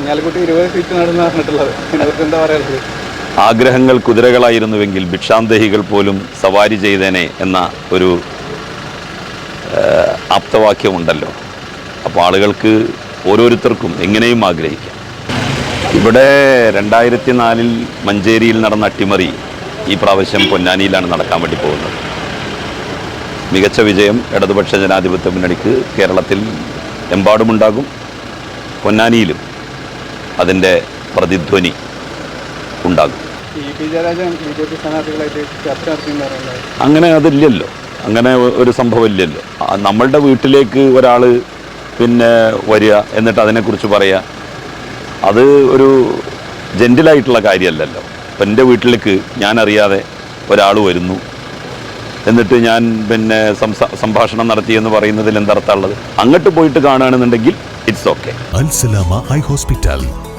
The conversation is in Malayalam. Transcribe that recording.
കുഞ്ഞാലിക്കുട്ടി ഇരുപത് സീറ്റ് നടന്ന് പറഞ്ഞിട്ടുള്ളത്. എന്താ പറയാനുള്ളത്? ആഗ്രഹങ്ങൾ കുതിരകളായിരുന്നുവെങ്കിൽ ഭിക്ഷാന്തഹികൾ പോലും സവാരി ചെയ്തേനെ എന്ന ഒരു ആപ്തവാക്യമുണ്ടല്ലോ. അപ്പോൾ ആളുകൾക്ക് ഓരോരുത്തർക്കും എങ്ങനെയും ആഗ്രഹിക്കാം. ഇവിടെ രണ്ടായിരത്തി നാലിൽ മഞ്ചേരിയിൽ നടന്ന അട്ടിമറി ഈ പ്രാവശ്യം പൊന്നാനിയിലാണ് നടക്കാൻ വേണ്ടി പോകുന്നത്. മികച്ച വിജയം ഇടതുപക്ഷ ജനാധിപത്യ മുന്നണിക്ക് കേരളത്തിൽ എമ്പാടുമുണ്ടാകും. പൊന്നാനിയിലും അതിന്റെ പ്രതിധ്വനി ഉണ്ടാകും. നടത്തിയെന്ന് അങ്ങനെ അതില്ലല്ലോ. അങ്ങനെ ഒരു സംഭവം ഇല്ലല്ലോ. നമ്മളുടെ വീട്ടിലേക്ക് ഒരാൾ പിന്നെ വരിക എന്നിട്ട് അതിനെക്കുറിച്ച് പറയുക അത് ഒരു ജെന്റിലായിട്ടുള്ള കാര്യമല്ലല്ലോ. അപ്പം എന്റെ വീട്ടിലേക്ക് ഞാൻ അറിയാതെ ഒരാൾ വരുന്നു എന്നിട്ട് ഞാൻ പിന്നെ സംസാ സംഭാഷണം നടത്തി എന്ന് പറയുന്നതിൽ എന്തർത്ഥമുള്ളത് അങ്ങോട്ട് പോയിട്ട് കാണുകയാണെന്നുണ്ടെങ്കിൽ it's okay Alsalama eye hospital.